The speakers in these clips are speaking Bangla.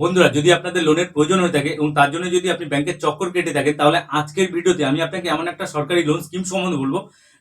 বন্ধুরা, যদি আপনাদের লোনের প্রয়োজন হয়ে থাকে এবং তার জন্য যদি আপনি ব্যাংকের চক্কর কেটে থাকেন, তাহলে আজকের ভিডিওতে আমি আপনাকে এমন একটা সরকারি লোন স্কিম সম্বন্ধে বলব,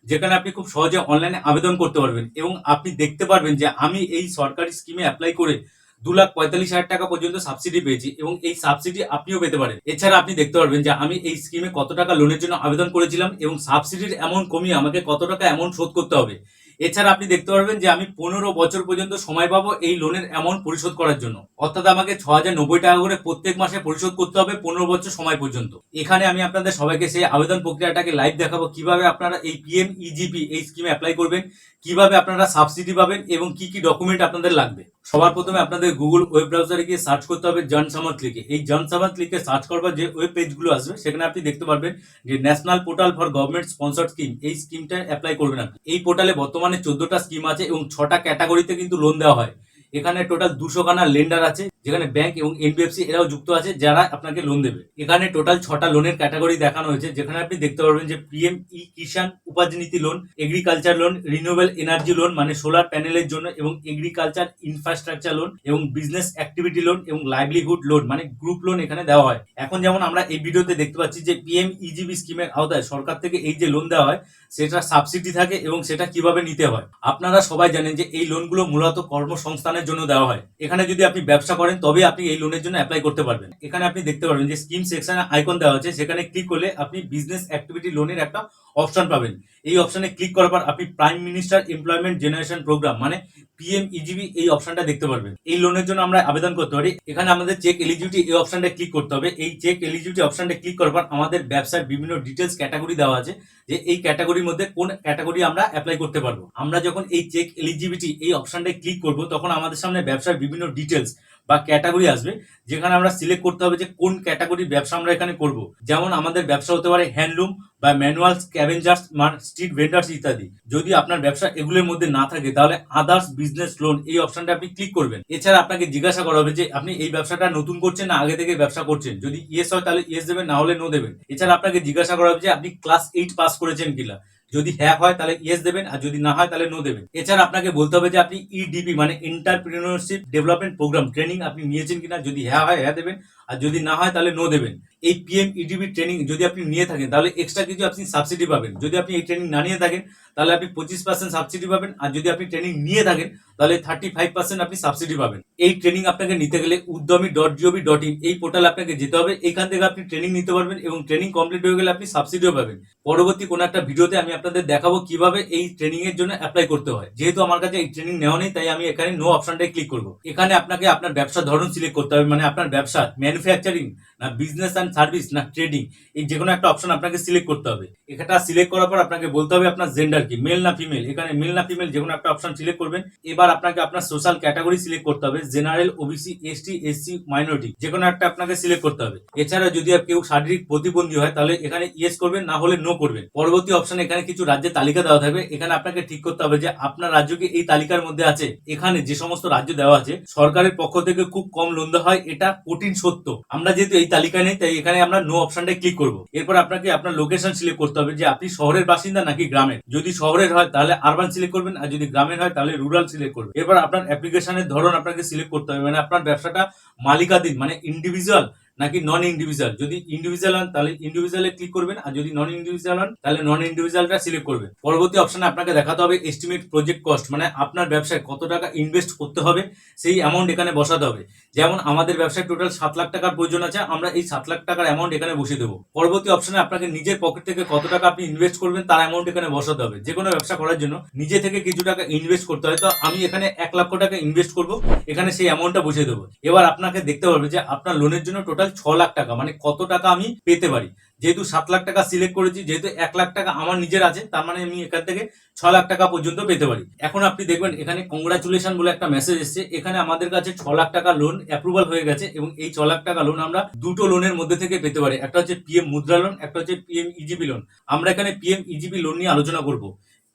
যেখানে আপনি খুব সহজে অনলাইনে আবেদন করতে পারবেন এবং আপনি দেখতে পারবেন যে আমি এই সরকারি স্কিমে অ্যাপ্লাই করে দু লাখ পঁয়তাল্লিশ হাজার টাকা পর্যন্ত সাবসিডি পেয়েছি এবং এই সাবসিডি আপনিও পেতে পারেন। এছাড়া আপনি দেখতে পারবেন যে আমি এই স্কিমে কত টাকা লোনের জন্য আবেদন করেছিলাম এবং সাবসিডির অ্যামাউন্ট কমিয়ে আমাকে কত টাকা অ্যামাউন্ট শোধ করতে হবে। এছাড়া আপনি দেখতে পারবেন যে আমি পনেরো বছর পর্যন্ত সময় পাবো এই লোনের অ্যামাউন্ট পরিশোধ করার জন্য। অর্থাৎ আমাকে ছ নব্বই টাকা করে প্রত্যেক মাসে পরিশোধ করতে হবে পনেরো বছর সময় পর্যন্ত। এখানে আমি আপনাদের সবাইকে সেই আবেদন প্রক্রিয়াটাকে লাইভ দেখাবো। কীভাবে আপনারা এই পিএম ইজিপি এই স্কিমে অ্যাপ্লাই করবেন, কীভাবে আপনারা সাবসিডি পাবেন এবং কি কি ডকুমেন্ট আপনাদের লাগবে। সবার প্রথমে আপনাদের গুগল ওয়েব ব্রাউজারে গিয়ে সার্চ করতে হবে জন সামার ক্লিকে এই জন সামার ক্লিকে সার্চ করবার যে ওয়েব পেজগুলো আসবে, সেখানে আপনি দেখতে পারবেন যে national portal for government sponsor scheme এই স্কিমটা অ্যাপ্লাই করবেন আপনি। এই পোর্টালে বর্তমানে চোদ্দটা স্কিম আছে এবং ছটা ক্যাটাগরিতে কিন্তু লোন দেওয়া হয়। এখানে টোটাল দুশো খানা লেন্ডার আছে, যেখানে ব্যাংক এবং এনবিএফসি এরাও যুক্ত আছে, যারা আপনাকে লোন দেবে। এখানে টোটাল ছটা লোনের ক্যাটাগরি দেখানো হয়েছে, যেখানে আপনি দেখতে পারবেন যে PM E Kisan উপার্জনীতি loan agriculture loan renewable energy loan মানে সোলার প্যানেলের জন্য, এবং এগ্রিকালচার ইনফ্রাস্ট্রাকচার লোন এবং বিজনেস অ্যাক্টিভিটি লোন এবং লাইভলিহুড লোন মানে গ্রুপ লোন এখানে দেওয়া হয়। এখন যেমন আমরা এই ভিডিওতে দেখতে পাচ্ছি যে পিএম ইজিবি স্কিমের আওতায় সরকার থেকে এই যে লোন দেওয়া হয়, সেটা সাবসিডি থাকে এবং সেটা কীভাবে নিতে হয়। আপনারা সবাই জানেন যে এই লোনগুলো মূলত কর্মসংস্থানের জন্য দেওয়া হয়। এখানে যদি আপনি ব্যবসা করেন, তবে আপনি এই লোনের জন্য অ্যাপ্লাই করতে পারবেন। এখানে আপনি দেখতে পারবেন যে স্কিম সেকশনে আইকন দেওয়া আছে। সেখানে ক্লিক করলে আপনি বিজনেস অ্যাক্টিভিটি লোনের একটা অপশন পাবেন। এই অপশনে ক্লিক করার পর আপনি prime minister employment generation programme মানে পিএম ইজিবি এই অপশনটা দেখতে পারবেন। এই লোনের জন্য আমরা আবেদন করতে পারি। এখানে আমাদের চেক এলিজিবিলিটি এই অপশনটা ক্লিক করতে হবে। এই চেক এলিজিবিলিটি অপশনটা ক্লিক করার পর আমাদের ব্যবসার বিভিন্ন ডিটেলস ক্যাটাগরি দেওয়া আছে যে এই ক্যাটাগরির মধ্যে কোন ক্যাটাগরি আমরা অ্যাপ্লাই করতে পারব। আমরা যখন এই চেক এলিজিবিলিটি এই অপশনটায় ক্লিক করব, তখন আমাদের সামনে ব্যবসার বিভিন্ন ডিটেলস বা ক্যাটাগরি আসবে, যেখানে আমরা সিলেক্ট করতে হবে যে কোন ক্যাটাগরির ব্যবসা আমরা এখানে করব। যেমন আমাদের ব্যবসা হতে পারে হ্যান্ডলুম বা ম্যানুয়াল স্ক্যাভেঞ্জার্স স্ট্রিট ভেন্ডার্স ইত্যাদি। যদি আপনার ব্যবসা এগুলোর মধ্যে না থাকে, তাহলে আদার্স বিজনেস লোন এই অপশনটা আপনি ক্লিক করবেন। এছাড়া আপনাকে জিজ্ঞাসা করা হবে যে, আপনি এই ব্যবসাটা নতুন করছেন না আগে থেকে ব্যবসা করছেন? যদি ইয়েস হয়, তাহলে ইয়েস দেবেন, না হলে নো দেবেন। এছাড়া আপনাকে জিজ্ঞাসা করা হবে যে, আপনি ক্লাস এইট পাস করেছেন কিনা? যদি হ্যাঁ হয়, তাহলে ইয়েস দেবেন, আর যদি না হয়, তাহলে নো দেবেন। এছাড়া আপনাকে বলতে হবে যে আপনি ইডিপি মানে এন্টারপ্রিনিয়রশিপ ডেভেলপমেন্ট প্রোগ্রাম ট্রেনিং আপনি নিয়েছেন কিনা, যদি হ্যাঁ হয় হ্যাঁ দেবেন। আর যদি না হয় তাহলে নো দেবেন। এই পিএম ইডিবি ট্রেনিং যদি আপনি নিয়ে থাকেন, তাহলে এক্সট্রা কিছু আপনি সাবসিডি পাবেন। যদি আপনি এই ট্রেনিং না নিয়ে থাকেন, তাহলে আপনি পঁচিশ পার্সেন্ট সাবসিডি পাবেন। আর যদি আপনি ট্রেনিং নিয়ে থাকেন, তাহলে থার্টি ফাইভ পার্সেন্ট আপনি সাবসিডি পাবেন। এই ট্রেনিং আপনাকে নিতে গেলে Udyami dot GOV dot in এই পোর্টাল আপনাকে যেতে হবে। এখান থেকে আপনি ট্রেনিং নিতে পারবেন এবং ট্রেনিং কমপ্লিট হয়ে গেলে আপনি সাবসিডিও পাবেন। পরবর্তী কোনো একটা ভিডিওতে আমি আপনাদের দেখাবো কীভাবে এই ট্রেনিং এর জন্য অ্যাপ্লাই করতে হয়। যেহেতু আমার কাছে এই ট্রেনিং নেওয়া নেই, তাই আমি এখানে নো অপশনটাই ক্লিক করব। এখানে আপনাকে আপনার ব্যবসার ধরন সিলেক্ট করতে হবে মানে আপনার ব্যবসা ম্যানুফ্যাকচারিং না বিজনেস অ্যান্ড সার্ভিস না ট্রেডিং এই যে কোনো একটা অপশন আপনাকে সিলেক্ট করতে হবে। এটা সিলেক্ট করার পর আপনাকে বলতে হবে আপনার জেন্ডার কি মেল না ফিমেল এখানে মেল না ফিমেল যে কোনো একটা অপশন সিলেক্ট করবেন। এবার আপনাকে আপনার সোশ্যাল ক্যাটাগরি সিলেক্ট করতে হবে general OBC ST SC minority যে কোনো একটা আপনাকে সিলেক্ট করতে হবে। এছাড়া যদি কেউ শারীরিক প্রতিবন্ধী হয়, তাহলে এখানে ইয়েস করবেন, না হলে নো করবেন। পরবর্তী অপশন এখানে কিছু রাজ্যের তালিকা দেওয়া থাকবে। এখানে আপনাকে ঠিক করতে হবে যে আপনার রাজ্য কি এই তালিকার মধ্যে আছে। এখানে যে সমস্ত রাজ্য দেওয়া আছে, সরকারের পক্ষ থেকে খুব কম লোন দেওয়া হয়, এটা কঠিন সত্য। আমরা যেহেতু এই তালিকায় নেই, তাই এখানে আমরা নো অপশনটাই ক্লিক করব। এরপর আপনাকে আপনার লোকেশন সিলেক্ট করতে হবে যে আপনি শহরের বাসিন্দা নাকি গ্রামের। যদি শহরের হয়, তাহলে আরবান সিলেক্ট করবেন, আর যদি গ্রামের হয়, তাহলে রুরাল সিলেক্ট করবেন। এরপর আপনার অ্যাপ্লিকেশনের ধরন আপনাকে সিলেক্ট করতে হবে মানে আপনার ব্যবসাটা মালিকাধীন মানে ইন্ডিভিজুয়াল নাকি নন ইন্ডিভিজুয়াল যদি ইন্ডিভিজুয়াল হন, তাহলে ইন্ডিভিজুয়ালে ক্লিক করবেন, আর যদি নন ইন্ডিভিজুয়াল হন, তাহলে নন ইন্ডিভিজুয়ালটা সিলেক্ট করবেন। পরবর্তী অপশনে আপনাকে দেখাতে হবে এস্টিমেট প্রজেক্ট কস্ট মানে আপনার ব্যবসায় কত টাকা ইনভেস্ট করতে হবে, সেই অ্যামাউন্ট এখানে বসাতে হবে। যেমন আমাদের ব্যবসায় টোটাল সাত লাখ টাকার প্রয়োজন আছে, আমরা এই সাত লাখ টাকার অ্যামাউন্ট এখানে বসিয়ে দেবো। পরবর্তী অপশনে আপনাকে নিজের পকেট থেকে কত টাকা আপনি ইনভেস্ট করবেন তার অ্যামাউন্ট এখানে বসাতে হবে। যে কোনো ব্যবসা করার জন্য নিজে থেকে কিছু টাকা ইনভেস্ট করতে হয়। তো আমি এখানে এক লক্ষ টাকা ইনভেস্ট করব, এখানে সেই অ্যামাউন্টটা বসিয়ে দেবো। এবার আপনাকে দেখতে পারবে যে আপনার লোনের জন্য টোটাল ছ লাখ টাকা মানে কত টাকা আমি পেতে পারি। যেহেতু সাত লাখ টাকা সিলেক্ট করেছি, যেহেতু এক লাখ টাকা আমার নিজের আছে, তার মানে আমি এখান থেকে ছ লাখ টাকা পর্যন্ত পেতে পারি। এখন আপনি দেখবেন, এখানে কংগ্রাচুলেশন বলে একটা মেসেজ এসেছে। এখানে আমাদের কাছে ছ লাখ টাকা লোন অ্যাপ্রুভাল হয়ে গেছে এবং এই ছ লাখ টাকা লোন আমরা দুটো লোনের মধ্যে থেকে পেতে পারি। একটা হচ্ছে পিএম মুদ্রা লোন একটা হচ্ছে পিএম ইজিপি লোন আমরা এখানে পিএম ইজিপি লোন নিয়ে আলোচনা করব।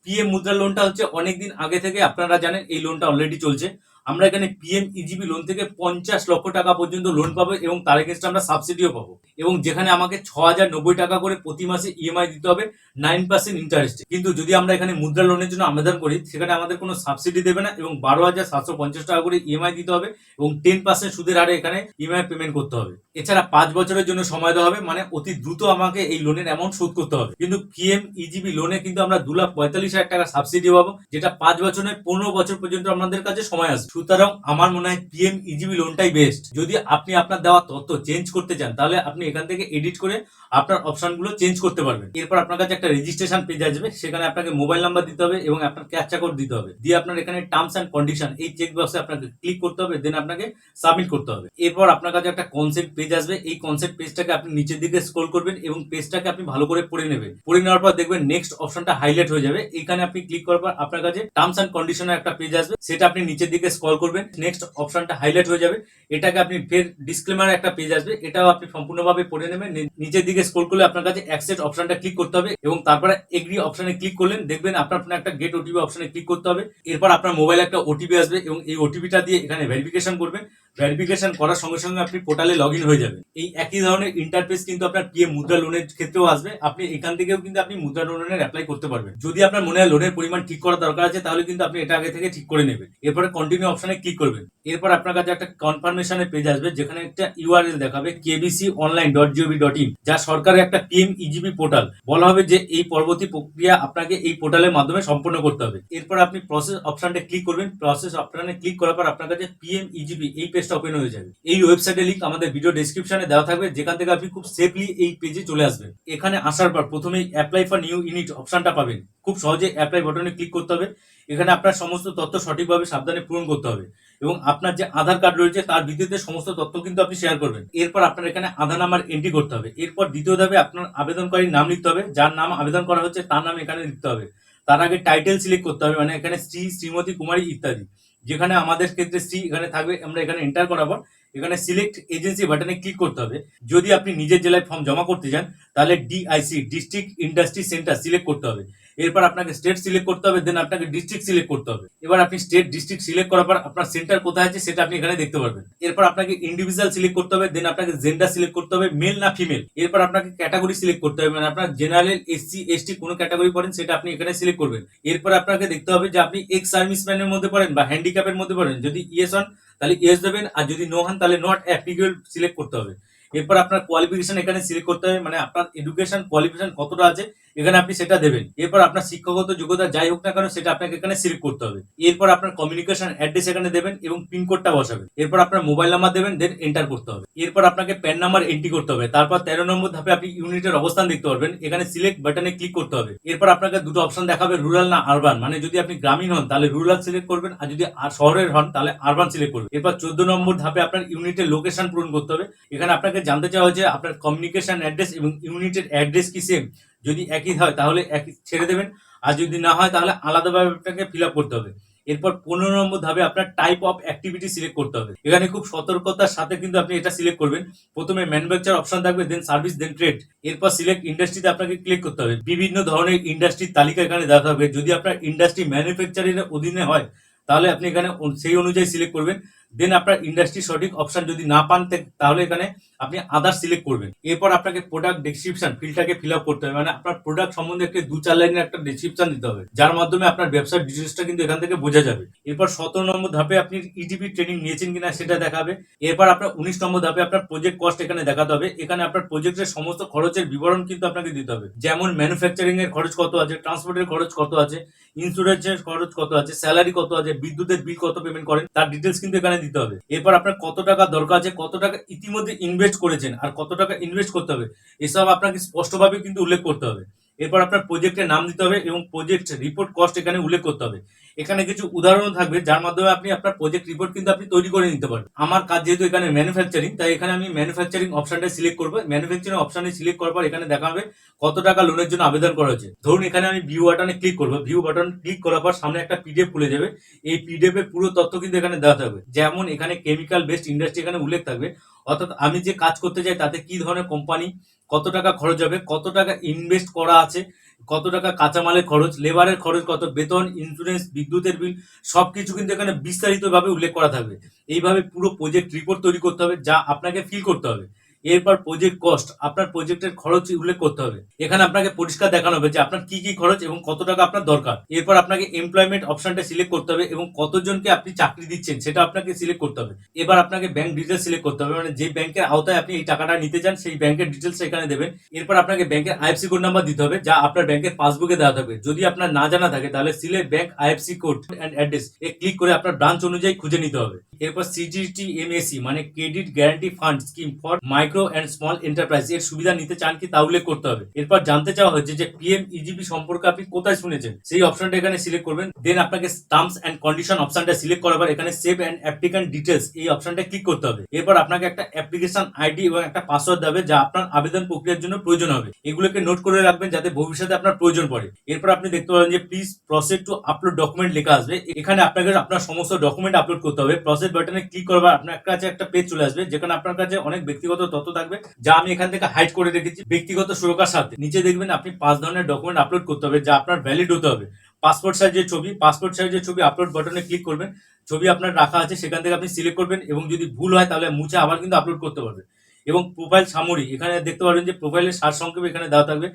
পিএম মুদ্রা লোনটা হচ্ছে অনেকদিন আগে থেকে আপনারা জানেন, এই লোনটা অলরেডি চলছে। আমরা এখানে পিএম ইজিবি লোন থেকে পঞ্চাশ লক্ষ টাকা পর্যন্ত লোন পাবো এবং তার এগেনস্টে আমরা সাবসিডিও পাবো। এবং যেখানে আমাকে ছ হাজার নব্বই টাকা করে প্রতি মাসে ইএমআই দিতে হবে নাইন পার্সেন্ট ইন্টারেস্টে কিন্তু যদি আমরা এখানে মুদ্রা লোনের জন্য আবেদন করি, সেখানে আমাদের কোনো সাবসিডি দেবে না এবং বারো হাজার সাতশো পঞ্চাশ টাকা করে ইএমআই দিতে হবে এবং টেন পার্সেন্ট সুদের হারে এখানে ইএমআই পেমেন্ট করতে হবে। এছাড়া পাঁচ বছরের জন্য সময় দেওয়া হবে মানে অতি দ্রুত আমাকে এই লোনের অ্যামাউন্ট শোধ করতে হবে। কিন্তু পিএম ইজিবি লোনে কিন্তু আমরা দু লাখ পঁয়তাল্লিশ হাজার টাকা সাবসিডি পাবো, যেটা পাঁচ বছরের পনেরো বছর পর্যন্ত আমাদের কাছে সময় আসবে। সুতরাং আমার মনে হয় পিএম ইজিবি লোনটাই বেস্ট যদি আপনি আপনার দেওয়া তথ্য চেঞ্জ করতে চান, তাহলে আপনি এখান থেকে এডিট করে আপনার অপশনগুলো চেঞ্জ করতে পারবেন। এরপর আপনার কাছে একটা রেজিস্ট্রেশন পেজ আসবে, সেখানে আপনাকে মোবাইল নাম্বার দিতে হবে এবং আপনার ক্যাপচা কোড দিতে হবে। দিয়ে আপনার এখানে টার্মস অ্যান্ড কন্ডিশন এই চেক বক্সে আপনাকে ক্লিক করতে হবে দেন আপনাকে সাবমিট করতে হবে। এরপর আপনার কাছে একটা কনসেপ্ট পেজ আসবে, এই কনসেপ্ট পেজটাকে আপনি নিচের দিকে স্ক্রল করবেন এবং পেজটাকে আপনি ভালো করে পড়ে নেবেন। পড়ে নেওয়ার পর দেখবেন নেক্সট অপশনটা হাইলাইট হয়ে যাবে। এখানে আপনি ক্লিক করার পর আপনার কাছে টার্মস অ্যান্ড কন্ডিশনের একটা পেজ আসবে, সেটা আপনি নিচের দিকে স্ক্রল করবেন। নেক্সট অপশনটা হাইলাইট হয়ে যাবে। এটাকে আপনি ফের ডিসক্লেমার একটা পেজ আসবে। এটাও আপনি সম্পূর্ণভাবে পড়ে নেবেন। নিচের দিকে স্কোর করলে আপনার কাছে অ্যাকসেপ্ট অপশনটা ক্লিক করতে হবে এবং তারপরে এগ্রি অপশনে ক্লিক করলেন, দেখবেন আপনার ফোনে একটা গেট ওটিপি অপশনে ক্লিক করতে হবে। এরপর আপনার মোবাইলে একটা ওটিপি আসবে এবং এই ওটিপিটা দিয়ে এখানে ভেরিফিকেশন করবেন। ভেরিফিকেশন করার সঙ্গে সঙ্গে আপনি পোর্টালে লগ ইন হয়ে যাবেন। এই একই ধরনের ইন্টারফেস কিন্তু আপনার পিএম মুদ্রা লোনের ক্ষেত্রেও আসবে। আপনি এখান থেকেও কিন্তু আপনি মুদ্রা লোনের অ্যাপ্লাই করতে পারবেন। যদি আপনার মনে হয় লোনের পরিমাণ ঠিক করার দরকার আছে, তাহলে কিন্তু আপনি এটা আগে থেকে ঠিক করে নেবেন। এরপরে কন্টিনিউ অপশনে ক্লিক করবেন। এরপর আপনার কাছে একটা কনফার্মেশনের পেজ আসবে, যেখানে একটা ইউআরএল দেখাবে KBC online dot GOV dot in যা সরকারের একটা পিএম ইজিবি পোর্টাল বলা হবে যে এই পরবর্তী প্রক্রিয়া আপনাকে এই পোর্টালের মাধ্যমে সম্পন্ন করতে হবে। এরপর আপনি প্রসেস অপশনটা ক্লিক করবেন। প্রসেস অপশনে ক্লিক করার পর আপনার কাছে পিএম ইজিবি এই পেজটা ওপেন হয়ে যাবে। এই ওয়েবসাইটের লিঙ্ক আমাদের ভিডিও ডেসক্রিপশনে দেওয়া থাকবে, যেখান থেকে আপনি খুব সেফলি এই পেজে চলে আসবেন। এখানে আসার পর প্রথমেই অ্যাপ্লাই ফর নিউ ইউনিট অপশনটা পাবেন। খুব সহজে অ্যাপ্লাই বাটনে ক্লিক করতে হবে। এখানে আপনার সমস্ত তথ্য সঠিকভাবে সাবধানে পূরণ করতে হবে। এবং আপনার যে আধার কার্ড রয়েছে, তার ভিত্তিতে সমস্ত তথ্য কিন্তু আপনি শেয়ার করবেন। এরপর আপনার এখানে আধার নাম্বার এন্ট্রি করতে হবে। এরপর দ্বিতীয় ধাপে আপনার আবেদনকারীর নাম লিখতে হবে। যার নাম আবেদন করা হচ্ছে, তার নাম এখানে লিখতে হবে। তার আগে টাইটেল সিলেক্ট করতে হবে মানে এখানে শ্রী, শ্রীমতী কুমারী ইত্যাদি। যেখানে আমাদের ক্ষেত্রে শ্রী এখানে থাকবে, আমরা এখানে এন্টার করার পর এখানে সিলেক্ট এজেন্সি বাটনে ক্লিক করতে হবে। যদি আপনি নিজের জেলায় ফর্ম জমা করতে চান তাহলে DIC district industry centre select করতে হবে। এরপর আপনাকে স্টেট সিলেক্ট করতে হবে দেন আপনাকে ডিস্ট্রিক্ট সিলেক্ট করতে হবে। এবার আপনি স্টেট ডিস্ট্রিক্ট সিলেক্ট করার পর আপনার সেন্টার কোথায় আছে সেটা আপনি এখানে দেখতে পারবেন। এরপর আপনাকে ইন্ডিভিজুয়াল সিলেক্ট করতে হবে দেন আপনাকে জেন্ডার সিলেক্ট করতে হবে মেল না ফিমেল এরপর আপনাকে ক্যাটাগরি সিলেক্ট করতে হবে মানে আপনার জেনারেল এসসি এসটি কোন ক্যাটাগরি পড়েন, সেটা আপনি এখানে সিলেক্ট করবেন। এরপর আপনাকে দেখতে হবে যে আপনি এক্স সার্ভিসম্যানের মধ্যে পড়েন বা হ্যান্ডিক্যাপের মধ্যে পড়েন। যদি ইয়েস হন, তাহলে ইয়েস দেবেন, আর যদি নো হন, তাহলে নট অ্যাপ্লিকেবল সিলেক্ট করতে হবে। এরপর আপনার কোয়ালিফিকেশন এখানে সিলেক্ট করতে হবে মানে আপনার এডুকেশন কোয়ালিফিকেশন কতটা আছে এখানে আপনি সেটা দেবেন। এরপর আপনার শিক্ষাগত যোগ্যতা যাই হোক না কেন, সেটা আপনাকে এখানে সিলেক্ট করতে হবে। এরপর আপনার কমিউনিকেশন অ্যাড্রেস এখানে দেবেন এবং পিনকোডটা বসাবেন। এরপর আপনার মোবাইল নাম্বার দেবেন দেন এন্টার করতে হবে। এরপর আপনাকে প্যান নাম্বার এন্ট্রি করতে হবে। তারপর তেরো নম্বর ধাপে আপনি ইউনিটের অবস্থান দেখতে পারবেন। এখানে সিলেক্ট বাটনে ক্লিক করতে হবে। এরপর আপনাকে দুটো অপশন দেখাবে রুরাল না আরবান মানে যদি আপনি গ্রামীণ হন, তাহলে রুরাল সিলেক্ট করবেন। আর যদি শহরের হন, তাহলে আরবান সিলেক্ট করবেন। এরপর চোদ্দ নম্বর ধাপে আপনার ইউনিটের লোকেশন পূরণ করতে হবে। এখানে আপনাকে জানতে চাওয়া হচ্ছে আপনার কমিউনিকেশন অ্যাড্রেস এবং ইউনিটের অ্যাড্রেস কি সেম যদি একই হয়, তাহলে একই ছেড়ে দেবেন। আর যদি না হয়, তাহলে আলাদাভাবে আপনাকে ফিল আপ করতে হবে। এরপর পনেরো নম্বর ধাপে আপনার টাইপ অফ অ্যাক্টিভিটি সিলেক্ট করতে হবে। এখানে খুব সতর্কতার সাথে কিন্তু আপনি এটা সিলেক্ট করবেন। প্রথমে ম্যানুফ্যাকচার অপশন থাকবে দেন সার্ভিস দেন ট্রেড এরপর সিলেক্ট ইন্ডাস্ট্রিতে আপনাকে ক্লিক করতে হবে। বিভিন্ন ধরনের ইন্ডাস্ট্রির তালিকা এখানে দেখা হবে যদি আপনার ইন্ডাস্ট্রি ম্যানুফ্যাকচারিং এর অধীনে হয়, তাহলে আপনি এখানে সেই অনুযায়ী সিলেক্ট করবেন। দেন আপনার ইন্ডাস্ট্রি সঠিক অপশন যদি না পান তাহলে এখানে আপনি আদার সিলেক্ট করবেন। এরপর আপনাকে প্রোডাক্ট ডেসক্রিপশন ফিল্ডটাকে ফিল আপ করতে হবে। মানে আপনার প্রোডাক্ট সম্বন্ধে একটি দু চার লাইনের একটা ডেসক্রিপশন দিতে হবে। যার মাধ্যমে আপনার ব্যবসার ডিটেলসটা কিন্তু এখান থেকে বোঝা যাবে। এরপর সতেরো নম্বর ধাপে আপনি ইডিপি ট্রেনিং নিয়েছেন কিনা সেটা দেখাবে। এরপর আপনার উনিশ নম্বর ধাপে আপনার প্রজেক্ট কস্ট এখানে দেখাতে হবে। এখানে আপনার প্রজেক্টের সমস্ত খরচের বিবরণ কিন্তু আপনাকে দিতে হবে। যেমন ম্যানুফ্যাকচারিং এর খরচ কত আছে ট্রান্সপোর্টের খরচ কত আছে ইন্স্যুরেন্সের খরচ কত আছে স্যালারি কত আছে, বিদ্যুতের বিল কত পেমেন্ট করেন, তার ডিটেলস কিন্তু এখানে দিতে হবে। এরপর আপনার কত টাকা দরকার আছে, কত টাকা ইতিমধ্যে ইনভেস্ট করেছেন আর কত টাকা ইনভেস্ট করতে হবে, এসব আপনাকে স্পষ্টভাবে কিন্তু উল্লেখ করতে হবে। এরপর আপনার প্রজেক্টের নাম দিতে হবে এবং প্রজেক্ট রিপোর্ট কস্ট এখানে উল্লেখ করতে হবে। এখানে কিছু উদাহরণ থাকবে, যার মাধ্যমে আপনি আপনার প্রজেক্ট রিপোর্ট কিন্তু আপনি তৈরি করে নিতে পারবেন। আমার কাজ যেহেতু এখানে ম্যানুফ্যাকচারিং তাই এখানে আমি ম্যানুফ্যাকচারিং অপশনটা সিলেক্ট করব। ম্যানুফ্যাকচারিং অপশনে সিলেক্ট করার পর এখানে দেখা হবে কত টাকা লোনের জন্য আবেদন করা হয়েছে। ধরুন এখানে আমি ভিউ বাটনে ক্লিক করব। ভিউ বাটন ক্লিক করার পর সামনে একটা পিডিএফ খুলে যাবে। এই পিডিএফ এর পুরো তথ্য কিন্তু এখানে দেওয়া থাকবে। যেমন এখানে কেমিক্যাল বেস্ট ইন্ডাস্ট্রি এখানে উল্লেখ থাকবে। অর্থাৎ আমি যে কাজ করতে চাই তাতে কি ধরনের কোম্পানি কত টাকা খরচ হবে, কত টাকা ইনভেস্ট করা আছে, কত টাকা কাঁচামালের খরচ লেবারের খরচ কত, বেতন ইন্স্যুরেন্স বিদ্যুতের বিল সব কিছু কিন্তু এখানে বিস্তারিতভাবে উল্লেখ করা থাকবে। এইভাবে পুরো প্রজেক্ট রিপোর্ট তৈরি করতে হবে যা আপনাকে ফিল করতে হবে। এরপর প্রজেক্ট কস্ট আপনার প্রজেক্টের খরচ উল্লেখ করতে হবে। এখানে আপনাকে পরিষ্কার দেখানো হবে যে আপনার কি কি খরচ এবং কত টাকা আপনার দরকার। এরপর আপনাকে এমপ্লয়মেন্ট অপশনটা সিলেক্ট করতে হবে এবং কতজনকে আপনি চাকরি দিচ্ছেন সেটা আপনাকে সিলেক্ট করতে হবে। এবার আপনাকে ব্যাংক ডিটেলস সিলেক্ট করতে হবে মানে যে ব্যাংকের আওতায় আপনি এই টাকাটা নিতে চান সেই ব্যাংকের ডিটেলস এখানে দেবেন। এরপর আপনাকে ব্যাংকের আইএফসি কোড নাম্বার দিতে হবে, যা আপনার ব্যাংকের পাসবুকে দেওয়া থাকবে। যদি আপনার না জানা থাকে, তাহলে select bank IFSC code and address A click করে আপনার ব্রাঞ্চ অনুযায়ী খুঁজে নিতে হবে। এরপর সিজিটি এমএসি মানে credit guarantee fund scheme for micro and small enterprise এর সুবিধা নিতে চান কি তা উল্লেখ করতে হবে। এরপর জানতে চাওয়া হয়েছে যে পিএম ইজিপি সম্পর্কে আপনি কোথায় শুনেছেন? সেই অপশনটা এখানে সিলেক্ট করবেন দেন আপনাকে টার্মস অ্যান্ড কন্ডিশন অপশনটা সিলেক্ট করার পর এখানে সেভ অ্যান্ড অ্যাপ্লিকেন্ট ডিটেলস এই অপশনটা ক্লিক করতে হবে। এরপর আপনাকে একটা অ্যাপ্লিকেশন আইডি এবং একটা পাসওয়ার্ড দেবে যা আপনার আবেদন প্রক্রিয়ার জন্য প্রয়োজন হবে। এগুলোকে নোট করে রাখবেন যাতে ভবিষ্যতে আপনার প্রয়োজন পড়ে। এরপর আপনি দেখতে পাবেন যে please process to upload document লেখা আসবে। এখানে আপনাকে আপনার সমস্ত ডকুমেন্ট আপলোড করতে হবে। প্রসেস বাটনে ক্লিক করবার আপনার কাছে একটা পেজ চলে আসবে, যেখানে আপনার কাছে অনেক ব্যক্তিগত তথ্য থাকবে, যা আমি এখান থেকে হাইড করে রেখেছি। ব্যক্তিগত সুরক্ষার সাথে। নিচে দেখবেন আপনি পাঁচ ধরনের ডকুমেন্ট আপলোড করতে হবে, যা আপনার ভ্যালিড হতে হবে। পাসপোর্ট সাইজের ছবি পাসপোর্ট সাইজের ছবি আপলোড বাটনে ক্লিক করবেন। ছবি আপনার রাখা আছে, সেখান থেকে আপনি সিলেক্ট করবেন এবং যদি ভুল হয় তাহলে মুছে আবার কিন্তু আপলোড করতে পারবেন। এবং প্রোফাইল সামরি এখানে দেখতে পারবেন যে প্রোফাইলের সার সংক্ষেপ এখানে দেওয়া থাকবে,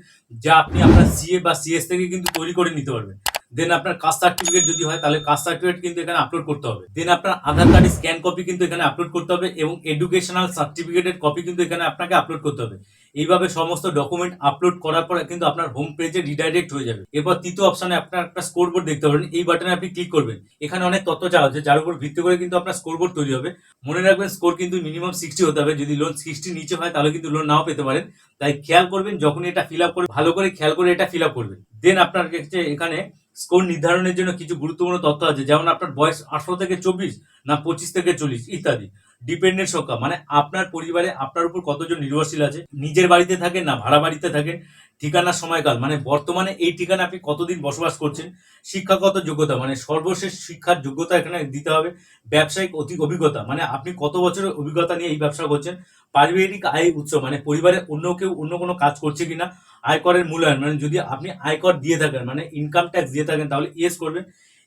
যা আপনি আপনার সিএ বা সিএস থেকে কিন্তু তৈরি করে নিতে পারবেন। দেন আপনার কাস্ট সার্টিফিকেট যদি হয়, তাহলে কাস্ট সার্টিফিকেট কিন্তু এখানে আপলোড করতে হবে। দেন আপনার আধার কার্ডের স্ক্যান কপি কিন্তু এখানে আপলোড করতে হবে এবং এডুকেশনাল সার্টিফিকেটের কপি কিন্তু এখানে আপনাকে আপলোড করতে হবে। এইভাবে সমস্ত ডকুমেন্ট আপলোড করার পর কিন্তু আপনার হোম পেজে রিডাইরেক্ট হয়ে যাবে। এরপর তৃতীয় অপশনে আপনার একটা স্কোর বোর্ড দেখতে পাবেন এই বাটনে আপনি ক্লিক করবেন। এখানে অনেক তথ্য চাওয়া হচ্ছে যার উপর ভিত্তি করে কিন্তু আপনার স্কোর বোর্ড তৈরি হবে। মনে রাখবেন স্কোর কিন্তু মিনিমাম সিক্সটি হতে হবে। যদি লোন সিক্সটি নিচে হয়, তাহলে কিন্তু লোন নাও পেতে পারেন। তাই খেয়াল করবেন যখন এটা ফিল আপ করে ভালো করে খেয়াল করে এটা ফিল আপ করবেন। দেন আপনার এখানে স্কোর নির্ধারণের জন্য কিছু গুরুত্বপূর্ণ তথ্য আছে, যেমন আপনার বয়স আঠারো থেকে চব্বিশ না পঁচিশ থেকে চল্লিশ, ইত্যাদি। ডিপেন্ডেন্ট সংখ্যা মানে আপনার পরিবারে আপনার উপর কতজন নির্ভরশীল আছে, নিজের বাড়িতে থাকেন না, ভাড়া বাড়িতে থাকেন, ঠিকানার সময়কাল মানে বর্তমানে এই ঠিকানা আপনি কতদিন বসবাস করছেন, শিক্ষাগত যোগ্যতা মানে সর্বশেষ শিক্ষার যোগ্যতা এখানে দিতে হবে, ব্যবসায়িক অতি অভিজ্ঞতা মানে আপনি কত বছরের অভিজ্ঞতা নিয়ে এই ব্যবসা করছেন, পারিবারিক আয় উৎস মানে পরিবারে অন্য কেউ অন্য কোনো কাজ করছে কিনা আয়করের মূল্যায়ন মানে যদি আপনি আয়কর দিয়ে থাকেন মানে ইনকাম ট্যাক্স দিয়ে থাকেন, তাহলে ইয়েস করবেন।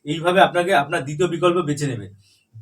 এইভাবে আপনাকে আপনার দ্বিতীয় বিকল্প বেছে নেবে।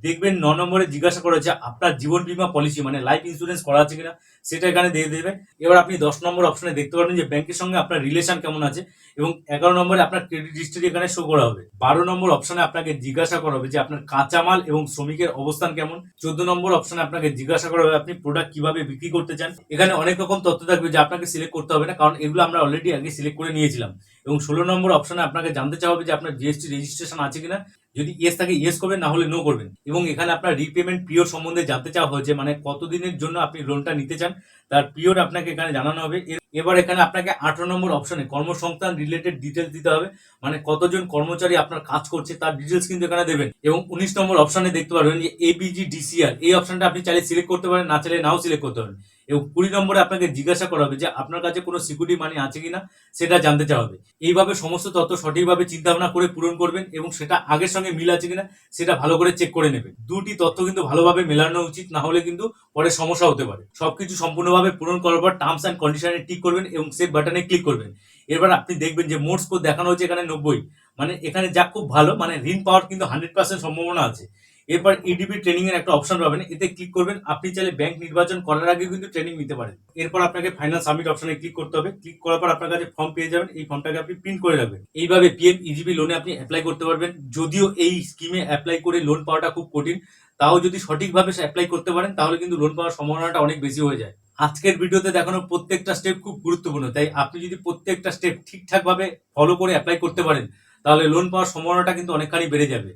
দেখবেন ন নম্বরে জিজ্ঞাসা করা হচ্ছে আপনার জীবন বীমা পলিসি মানে লাইফ ইন্স্যুরেন্স করা আছে কিনা? সেটা এখানে দিয়ে দেবে। এবার আপনি দশ নম্বর অপশনে দেখতে পারবেন যে ব্যাংকের সঙ্গে আপনার রিলেশন কেমন আছে এবং এগারো নম্বরে আপনার ক্রেডিট হিস্ট্রি এখানে শো করা হবে। বারো নম্বর অপশনে আপনাকে জিজ্ঞাসা করা হবে যে আপনার কাঁচামাল এবং শ্রমিকের অবস্থান কেমন। চোদ্দ নম্বর অপশনে আপনাকে জিজ্ঞাসা করা হবে, আপনি প্রোডাক্ট কীভাবে বিক্রি করতে চান। এখানে অনেক রকম তথ্য থাকবে যে আপনাকে সিলেক্ট করতে হবে না, কারণ এগুলো আমরা অলরেডি আগে সিলেক্ট করে নিয়েছিলাম। এবং ষোলো নম্বর অপশনে আপনাকে জানতে চাওয়া হবে যে আপনার জিএসটি রেজিস্ট্রেশন আছে কিনা। যদি ইয়েস থাকে ইয়েস করবেন, না হলে নো করবেন। এবং এখানে আপনার রিপেমেন্ট পিরিয়ড সম্বন্ধে জানতে চাওয়া হয়েছে মানে কতদিনের জন্য আপনি লোনটা নিতে চান, তার পিরিয়ড আপনাকে এখানে জানানো হবে। এবার এখানে আপনাকে আঠারো নম্বর অপশনে কর্মসংস্থান রিলেটেড ডিটেলস দিতে হবে মানে কতজন কর্মচারী আপনার কাজ করছে, তার ডিটেলস কিন্তু এখানে দেবেন। এবং উনিশ নম্বর অপশনে দেখতে পারবেন যে এবিজি ডিসিআর এই অপশনটা আপনি চাইলে সিলেক্ট করতে পারেন, না চাইলে নাও সিলেক্ট করতে পারেন। এবং কুড়ি নম্বরে আপনাকে জিজ্ঞাসা করা হবে যে আপনার কাছে কোনো সিকিউরিটি মানি আছে কিনা, সেটা জানতে চাওয়া হবে। এইভাবে সমস্ত তথ্য সঠিকভাবে চিন্তা ভাবনা করে পূরণ করবেন এবং সেটা আগের সঙ্গে মিল আছে কিনা, সেটা ভালো করে চেক করে নেবেন। দুটি তথ্য কিন্তু ভালোভাবে মেলানো উচিত, না হলে কিন্তু পরে সমস্যা হতে পারে। সবকিছু সম্পূর্ণভাবে পূরণ করার পর টার্মস অ্যান্ড কন্ডিশনে টিক করবেন এবং সেভ বাটনে ক্লিক করবেন। এবার আপনি দেখবেন যে মোট স্কোর দেখানো হচ্ছে এখানে নব্বই। মানে এখানে যা খুব ভালো মানে ঋণ পাওয়ার কিন্তু হান্ড্রেড পার্সেন্ট সম্ভাবনা আছে। এরপর ইডিপি ট্রেনিং এর একটা অপশন পাবেন। এতে ক্লিক করবেন। আপনি চাইলে ব্যাংক নির্বাচন করার আগে কিন্তু ট্রেনিং নিতে পারেন। এরপর আপনাকে ফাইনাল সাবমিট অপশনে ক্লিক করতে হবে। ক্লিক করার পর আপনার কাছে ফর্ম পেয়ে যাবেন। এই ফর্মটাকে আপনি প্রিন্ট করে রাখবেন। এইভাবে পিএম ইজিবি লোনে আপনি অ্যাপ্লাই করতে পারবেন। যদিও এই স্কিমে অ্যাপ্লাই করে লোন পাওয়াটা খুব কঠিন, তাও যদি সঠিকভাবে অ্যাপ্লাই করতে পারেন, তাহলে কিন্তু লোন পাওয়ার সম্ভাবনাটা অনেক বেশি হয়ে যায়। আজকের ভিডিওতে দেখানো প্রত্যেকটা স্টেপ খুব গুরুত্বপূর্ণ। তাই আপনি যদি প্রত্যেকটা স্টেপ ঠিকঠাকভাবে ফলো করে অ্যাপ্লাই করতে পারেন, তাহলে লোন পাওয়ার সম্ভাবনাটা কিন্তু অনেকখানি বেড়ে যাবে।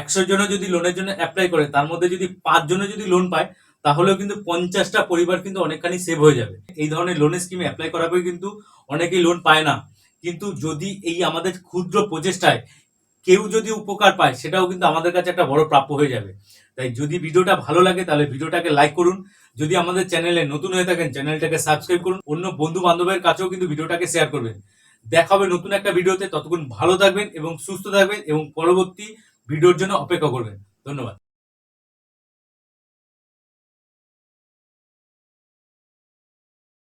একশো জনে যদি লোনের জন্য অ্যাপ্লাই করে, তার মধ্যে যদি পাঁচ জনে যদি লোন পায়, তাহলেও কিন্তু পঞ্চাশটা পরিবার কিন্তু অনেকখানি সেভ হয়ে যাবে। এই ধরনের লোনের স্কিমে অ্যাপ্লাই করার পরে কিন্তু অনেকেই লোন পায় না। কিন্তু যদি এই আমাদের ক্ষুদ্র প্রচেষ্টায় কেউ যদি উপকার পায়, সেটাও কিন্তু আমাদের কাছে একটা বড় প্রাপ্য হয়ে যাবে। তাই যদি ভিডিওটা ভালো লাগে, তাহলে ভিডিওটাকে লাইক করুন। যদি আমাদের চ্যানেলে নতুন হয়ে থাকেন চ্যানেলটাকে সাবস্ক্রাইব করুন। অন্য বন্ধু বান্ধবের কাছেও কিন্তু ভিডিওটাকে শেয়ার করবেন। দেখা হবে নতুন একটা ভিডিওতে। ততক্ষণ ভালো থাকবেন এবং সুস্থ থাকবেন এবং পরবর্তী ভিডিওর জন্য অপেক্ষা করবেন। ধন্যবাদ।